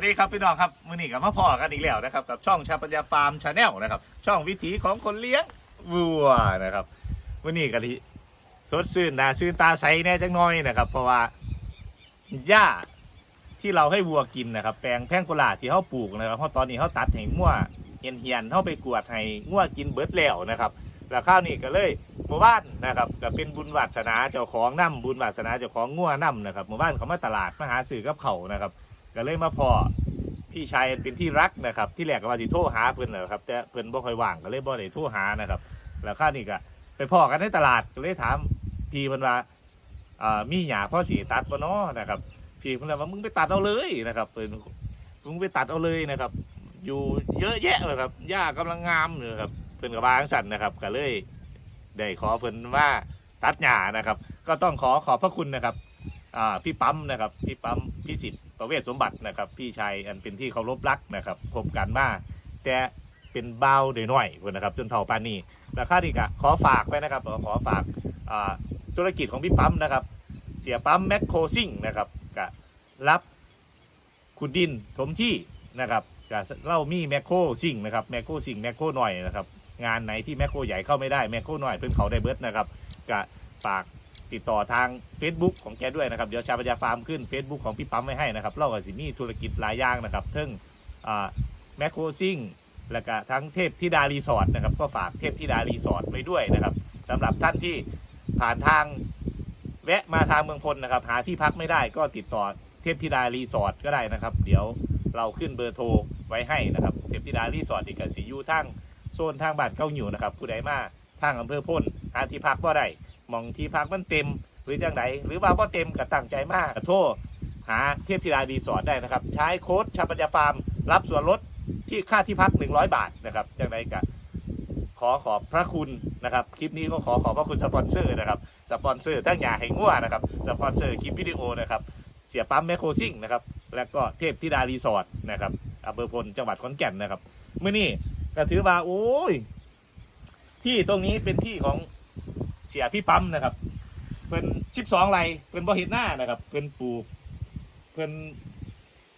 วัสดีครับพี่น้องครับมื่อนี้กับมาพ่อกันอีกแล้วนะครับกับช่องชาปัญญาฟาร์มชาแนลนะครับ ช่องวิถีของคนเลี้ยงวัวนะครับมื่อนี้กันที่สดชื่นนาชื่นตาใสแน่จังน้อยนะครับ เพราะว่าหญ้าที่เราให้วัวกินนะครับ แปลงแพงโกลาที่เขาปลูกนะครับเพราะตอนนี้เขาตัดให้งัวเฮียนเฮียนๆเขาไปกวดให้งัวกินเบิดแล้วนะครับแล้วข้าวนี่ก็เลยหมู่บ้านนะครับก็เป็นบุญวาสนาเจ้าของน้ำบุญวาสนาเจ้าของงัวน้ำนะครับหมู่บ้านเขามาตลาดมาหาซื้อกับเขานะครับ ก็เลยมาพอพี่ชายเป็นที่รักนะครับ ที่แรกก็ว่าสิโทรหาเพิ่นแหละครับ แต่เพิ่นบ่ค่อยว่างก็เลยบ่ได้โทรหานะครับ แล้วข้านี่ก็ไปพอกันในตลาดก็เลยถามพี่เพิ่นว่าอ่ามีหญ้าพ่อสิตัดบ่เนาะนะครับ พี่เพิ่นเลยว่ามึงไปตัดเอาเลยนะครับเพิ่นมึงไปตัดเอาเลยนะครับ อยู่เยอะแยะเลยครับหญ้ากำลังงามเลยครับเพิ่นก็ว่าจังซั่นนะครับก็เลยได้ขอเพิ่นว่าตัดหญ้านะครับ ก็ต้องขอขอบพระคุณนะครับ พี่ปั๊มนะครับพี่ปั๊มพี่สิทธิ์ประเวศสมบัตินะครับ พี่ชายอันเป็นที่เคารพรักนะครับคบกันมาแต่เป็นเบาเดหน่อยๆพุ่นนะครับ จนเท่าปานนี้แล้วข้าดีกะขอฝากไว้นะครับ ขอฝากธุรกิจของพี่ปั๊มนะครับ เสียปั๊มแมคโครซิ่งนะครับกะรับขุดดินถมที่นะครับกะเล่ามีแมคโครซิ่งนะครับแมคโครซิ่งแมคโครหน่อยนะครับงานไหนที่แมคโครใหญ่เข้าไม่ได้แมคโครหน่อยเพิ่นเขาได้เบิร์ดนะครับกะฝาก ติดต่อทาง Facebook ของแกด้วยนะครับ เดี๋ยวชาปัญญาฟาร์มขึ้น Facebook ของพี่ปั๊มไว้ให้นะครับเล่ากับสิมีธุรกิจหลายอย่างนะครับเทิงแมคโครซิ่งแล้วก็ทั้งเทพธิดารีสอร์ทนะครับ ก็ฝากเทพธิดารีสอร์ทไว้ด้วยนะครับสำหรับท่านที่ผ่านทางแวะมาทางเมืองพลนะครับ หาที่พักไม่ได้ก็ติดต่อเทพธิดารีสอร์ทก็ได้นะครับ เดี๋ยวเราขึ้นเบอร์โทรไว้ให้นะครับ เทพธิดารีสอร์ทอีกกับสียูทั้งโซนทางบ้านเก้าหนิวนะครับ ผู้ใดมาทางอำเภอพลหาที่พักก็ได้ มองที่พักมันเต็ม หรือจังไหนหรือว่าก็เต็มก็ตั้งใจมากก็โทรหาเทพธิดารีสอร์ทได้นะครับ ใช้โค้ดชาปัญญาฟาร์ม รับส่วนลดที่ค่าที่พัก 100 บาทนะครับจังไหนก็ขอขอบพระคุณนะครับ คลิปนี้ก็ขอขอบพระคุณสปอนเซอร์นะครับสปอนเซอร์ทั้งยาแห่งงัวนะครับสปอนเซอร์คลิปวิดีโอนะครับเสียปั๊มแมคโครซิ่งนะครับแล้วก็เทพธิดารีสอร์ทนะครับอำเภอพลจังหวัดขอนแก่นนะครับเมื่อนี้ก็ถือว่าโอ้ยที่ตรงนี้เป็นที่ของ เสียพี่ปั๊มนะครับ เพิ่นชิบสองไรเพิ่นบ่เห็นหน้านะครับ เพิ่นปลูก เพิ่น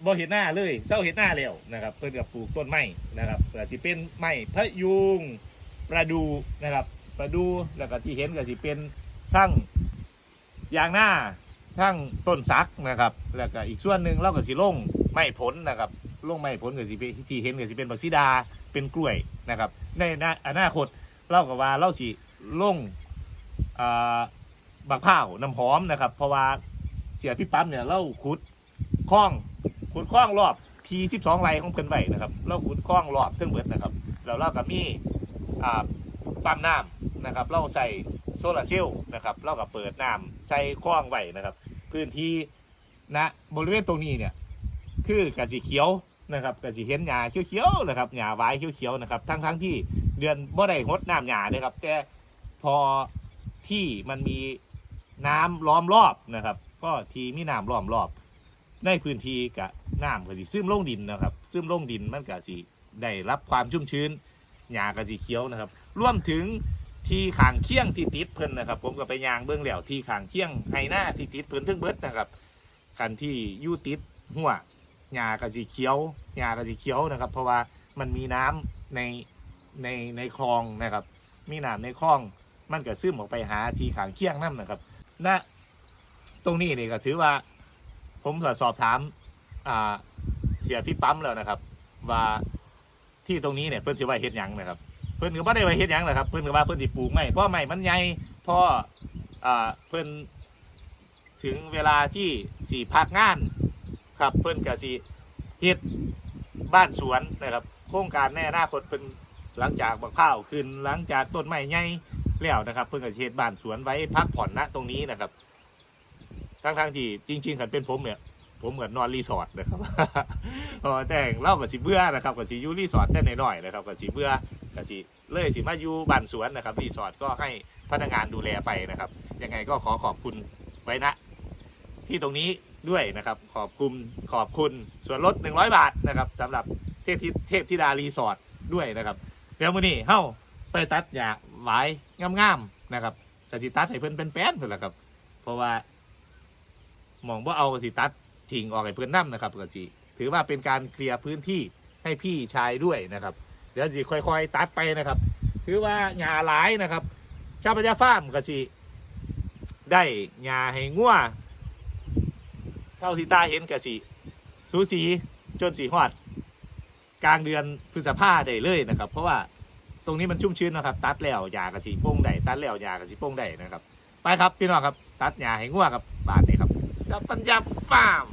บ่เห็นหน้าเลยเศร้าเห็นหน้าแล้วนะครับ เพิ่นกับปลูกต้นไม้นะครับก็สิเป็นไม้พะยุงประดูนะครับ ประดูแล้วก็ที่เห็นก็สิเป็นทั้งยางหน้าทั้งต้นสักนะครับ แล้วก็อีกส่วนหนึ่งเราก็สิลงไม้ผลนะครับลงไม้ผลก็สิเป็นที่เห็นก็สิเป็นบักซีดาเป็นกล้วยนะครับ ในอนาคตเราก็ว่าเราสิลงอ่า บักพร้าวน้ำหอมนะครับ เพราะว่าเสียพี่ปั๊มเนี่ยเราขุดคลองขุดคลองรอบทีสิบสองไรของเพิ่นไว้นะครับเราขุดคลองรอบเทั้งเบิดนะครับแล้วเราก็มีปั๊มน้ำนะครับเราใส่โซลาร์เซลล์นะครับเราก็เปิดน้ำใส่คลองไว้นะครับ พื้นที่ณบริเวณตรงนี้เนี่ยคือกระสีเขียวนะครับกระสีเห็นหญ้าเขียวๆนะครับหญ้าไว้เขียวๆนะครับทั้งทั้งๆที่เดือนบ่ได้งดน้ำหญ้าเลยครับแต่พอ ที่มันมีน้ำล้อมรอบนะครับ ก็ทีมีน้ำล้อมรอบ ในพื้นที่กับน้ำก็สิซึมลงดินนะครับ ซึมลงดินมันก็สิได้รับความชุ่มชื้นหญ้าก็สิเขียวนะครับรวมถึงที่ขางเคียงที่ติดเพิ่นนะครับ ผมก็ไปยางเบื้องแล้วที่ขางเคียงไฮหน้าที่ติดเพิ่นเทั้งเบิดนะครับกันที่ยู่ติดหัวหญ้าก็สิเขียวหญ้าก็สิเขียวนะครับ เพราะว่ามันมีน้ำในในในคลองนะครับ มีน้ำในคลอง มันก็ซึมออกไปหาที่ขางเคียงนั่นะครับณตรงนี้นี่ก็ถือว่า ผมสอบถามอ่าเสียพี่ปั๊มแล้วนะครับ ว่าที่ตรงนี้เนี่ยเพิ่อนถือว่าเฮ็ดหยังนะครับ เพิ่อนก็บ่ได้ว่าเฮ็ดหยังนะครับ เพิ่อนก็ว่าเพิ่อนสิปลูกไม้เพราะไม้มันใหญ่พอ่าเพิ่อนถึงเวลาที่สีพักงานครับเพิ่อนก็สิเฮ็ดบ้านสวนนะครับ โครงการแน่หน้าคนเพิ่นหลังจากบักข้าวขึ้นหลังจากต้นไม้ใหญ่ แล้วนะครับ เพิ่งกับเชษบ้านสวนไว้พักผ่อนณตรงนี้นะครับทั้งทงที่จริงๆขันเป็นผมเนี่ย ผมเหมือนนอนรีสอร์ทนะครับพอแต่งเล่ากับสีเบื่อนะครับกับสียูรีสอร์ทแต่น้อยๆนะครับกับสีเบื่อกับสีเลยสีมาอยู่บ้านสวนนะครับรีสอร์ทก็ให้พนักงานดูแลไปนะครับยังไงก็ขอขอบคุณไว้ณที่ตรงนี้ด้วยนะครับ ขอบคุณขอบคุณส่วนลด 100 บาทนะครับสำหรับเทพธิเทพธิดารีสอร์ทด้วยนะครับ เดี๋ยวมื้อนี้เฮ้าไปตัดหญ้าหวาย งามๆนะครับแต่สิตัดให้เพิ่นเป็นแป้นเพิ่นล่ะครับ เพราะว่าหมองว่าเอากสิตัดทิ้งออกให้เพิ่นนํนะครับก็สิถือว่าเป็นการเคลียร์พื้นที่ให้พี่ชายด้วยนะครับ เดี๋ยวสิค่อยๆ ตัดไปนะครับ ถือว่าหญ้าหลายนะครับชาวปัญญาฟาร์มก็สิได้หญ้าให้งัวเท่าที่ตาเห็นก็สิสูสีจนสีหอด กลางเดือนพฤษภาได้เลยนะครับ เพราะว่า ตรงนี้มันชุ่มชื้นนะครับ ตัดแล้วยากระสีโป้งได้ตัดแล้วยากระสีโป้งได้นะครับ ไปครับพี่น้องครับ ตัดหญ้าให้งัวครับบาทนี้ครับจับปัญญาฟาร์ม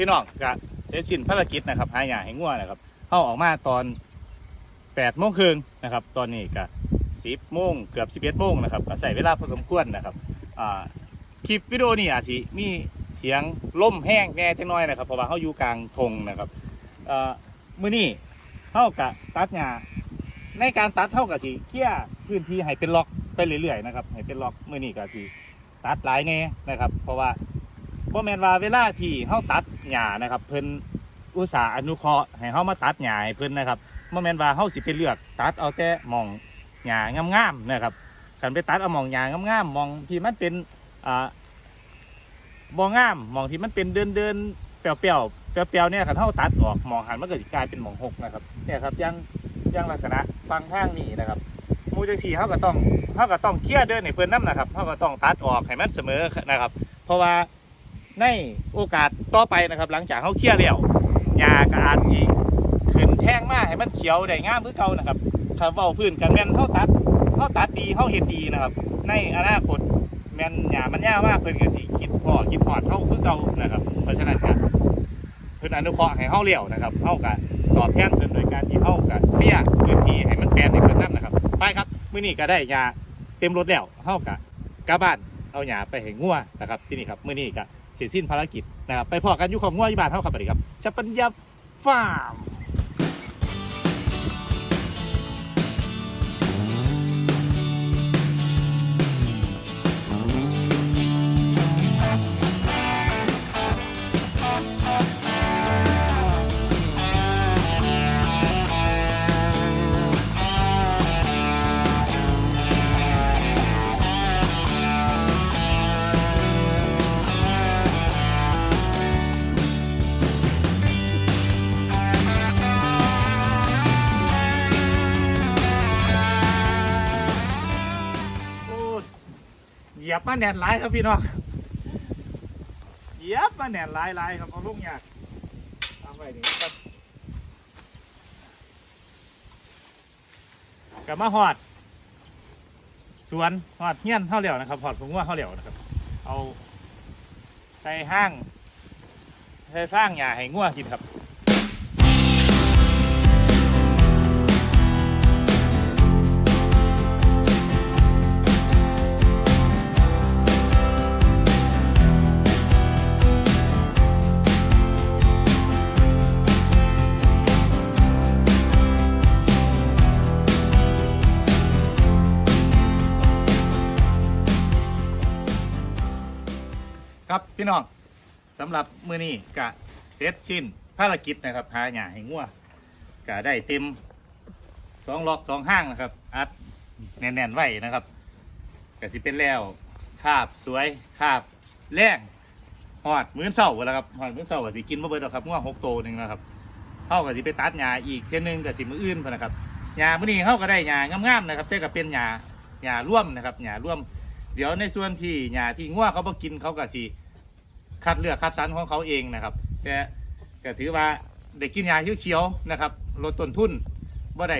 พี่น้องก็ได้สิ้นภารกิจนะครับหาหยาให้ง่วนะครับเข้าออกมาตอนแปดโมงครึ่งนะครับ ตอนนี้ก็สิบโมงเกือบสิบเอ็ดโมงนะครับก็ใส่เวลาพอสมควรนะครับคลิปวิดีโอนี่อาจสิมีเสียงล่มแห้งแน่จังน้อยนะครับเพราะว่าเขาอยู่กลางทงนะครับอ่ามื้อนี้เข้ากะตัดหญ้าในการตัดเท่ากับสีเคี่ยพื้นที่ให้เป็นล็อกไปเรื่อยๆนะครับให้เป็นล็อกมื้อนี้ก็สิตัดหลายแน่นะครับ เพราะว่า บ่แมนว่าเวลาที่เฮาตัดหญ้านะครับเพิ่นอุตสาห์อนุเคราะห์ให้เฮามาตัดหญ้าให้เพิ่นนะครับบ่แมนว่าเฮาสิไปเลือกตัดเอาแต่หม่องหญ้างามๆนะครับคันไปตัดเอาหม่องหญ้างามๆหม่องที่มันเป็นอ่าบ่งามหม่องที่มันเป็นเดินๆเปรี้ยวๆเปรี้ยวเนี่ยคันเฮาตัดออกหม่องหันมันก็สิกลายเป็นหม่องหกนะครับเนี่ยครับยังยังลักษณะฟังทางนี้นะครับมูจังซี่เฮาก็ต้องเฮาก็ต้องเคลียร์เดินให้เพิ่นนํนะครับเฮาก็ต้องตัดออกให้มันเสมอนะครับ เพราะว่า ในโอกาสต่อไปนะครับ หลังจากเขาเคลียร์แล้วหญ้าก็อาจสิขึ้นแท่งมากให้มันเขียวได้งามคือเก่านะครับถ้าเว้าพื้นกันแม่นเขาตัดเขาตัดดีเขาเห็นดีนะครับ ในอนาคตแม่นหญ้ามันยาวมากเพิ่นก็สิคิดพอคิดพอดเฮาคือเก่านะครับ เพราะฉะนั้นก็เพิ่นอนุเคราะห์ให้เฮาเลี้ยวนะครับเฮาก็ตอบแทนเพิ่นโดยการที่เฮาก็เคลียร์พื้นที่ให้มันแปลนให้เพิ่นนํนะครับ ไปครับมื้อนี้ก็ได้หญ้าเต็มรถแล้วเฮาก็กลับบ้านเอาหญ้าไปให้งัวนะครับที่นี่ครับมื้อนี้ก็ เสร็จสิ้นภารกิจนะครับไปพอกันอยู่ของง่วยี่บานเท่ากับปครับชัปัญญาฟาร์ม ยียบมาแน่นหลายครับพี่น้องเหยียบมาแน่นหลายหลายครับเอาลุงยากทำไว้นี่ครับกลับมาหอด สวนหอดเงี้ยนเท่าเหลียวนะครับหอดผงว่าเท่าเหลียวนะครับ เอาใส่ห้างให้สร้างหญ้าให้งัวกินครับ พี่น้องสำหรับมือนี้กะเสร็จสิ้นภารกิจนะครับหาหญ้าให้งัวกะได้เต็มสองล็อกสองห้างนะครับอัดแน่นๆไว้นะครับกะสิเป็นแล้วคาบสวยคาบแรงหอดมื้อเศร้าแล้วครับหอดมื้อเศร้าก็สิกินบ่เบิดหรอกครับงัวหกโตวหนึ่งนะครับเฮาก็สิไปตัดหญ้าอีกเท่นึงก็สิมื้ออื่นพุ่นนะครับหญ้ามื้อนี้เฮาก็ได้หญ้างามๆนะครับแต่ก็เป็นหญ้าหญ้าร่วมนะครับหญ้าร่วม เดี๋ยวในส่วนที่หญ้าที่งัวเขาบ่กินเขาก็สิ คัดเลือกคัดสรรของเขาเองนะครับ แต่ก็ถือว่าได้กินยาเขียวๆนะครับลดต้นทุนว่ได้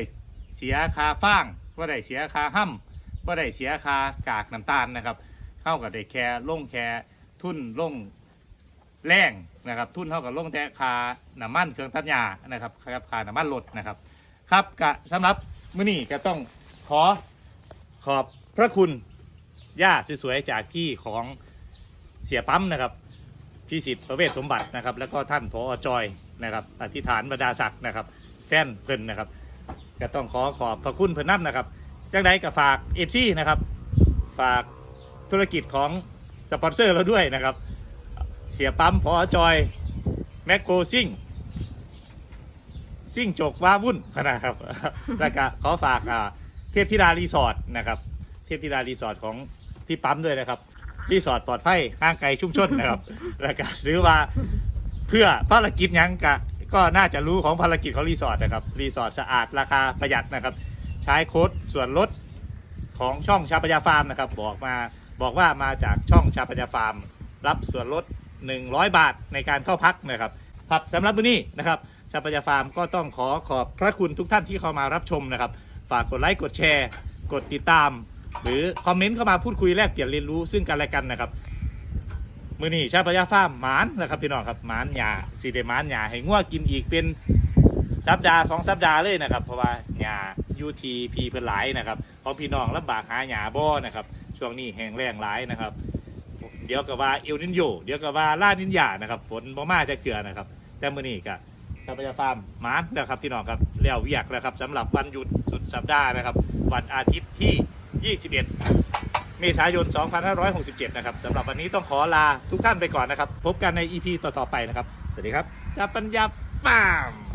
เสียคาฟางว่ได้เสียคาห้ำว่ได้เสียคากากน้ำตาลนะครับเท่ากับได้แค่ลงแค่ทุนลงแรงนะครับ ทุนเท่ากับลงแต่คาน้ำมันเครื่องตัดหญ้านะครับครับคาน้ำมันลดนะครับ ครับกะสำหรับมื้อนี้ก็ต้องขอขอบพระคุณย่าสวยๆจากที่ของเสียปั๊มนะครับ พี่สิทธิ์ประเวศสมบัตินะครับ แล้วก็ท่านพอจอยนะครับอธิษฐานบรรดาศักดิ์นะครับแฟนเพิ่นนะครับ ก็ต้องขอขอบพระคุณเพิ่นน้ำนะครับจังใดก็ฝากเอฟซีนะครับ ฝากธุรกิจของสปอนเซอร์เราด้วยนะครับ เสียปั๊มพอจอยแมคโครซิ่งซิ่งจกว้าวุ่นนะครับ แล้วก็ขอฝากเทพธิดารีสอร์ทนะครับ เทพธิดารีสอร์ทของพี่ปั๊มด้วยนะครับ รีสอร์ทปลอดภัยห่างไกลชุ่มชนนะครับแล้วก็หรือว่าเพื่อภารกิจหยังกะก็น่าจะรู้ของภารกิจของรีสอร์ทนะครับรีสอร์ทสะอาดราคาประหยัดนะครับ ใช้โค้ดส่วนลดของช่องชาปยาฟาร์มนะครับ บอกมาบอกว่ามาจากช่องชาปยาฟาร์ม รับส่วนลด 100 บาทในการเข้าพักนะครับครับสำหรับวันนี้นะครับชาปยาฟาร์มก็ต้องขอขอบพระคุณทุกท่านที่เข้ามารับชมนะครับ ฝากกดไลค์กดแชร์ กดติดตาม หรือคอมเมนต์เข้ามาพูดคุยแลกเปลี่ยนเรียนรู้ซึ่งกันและกันนะครับมือนี่ชาปยาฟามหมานนะครับพี่น้องครับหมานหยาสีเดมานหยาให้ง่วกินอีกเป็นสัปดาห์สองสัปดาห์เลยนะครับ เพราะว่าหยายูทีพีเพิ่นหลายนะครับเพราะพี่น้องลำบากหาหยาบ่นะครับช่วงนี้แห้งแล้งหลายนะครับเดี๋ยวก็ว่าเอลนินโยเดี๋ยวก็ว่าล่านินหยานะครับฝนบ่มาจากเถื่อนะครับ แต่มือนี้ก็ชาปยาฟามหมานนะครับพี่น้องครับแล้วเวียกแล้วครับสำหรับวันหยุดสุดสัปดาห์นะครับ วันอาทิตย์ที่ 21 เมษายน 2567 นะครับสำหรับวันนี้ต้องขอลาทุกท่านไปก่อนนะครับ พบกันใน EP ต่อ ๆ ไปนะครับ สวัสดีครับจับปัญญาฟาร์ม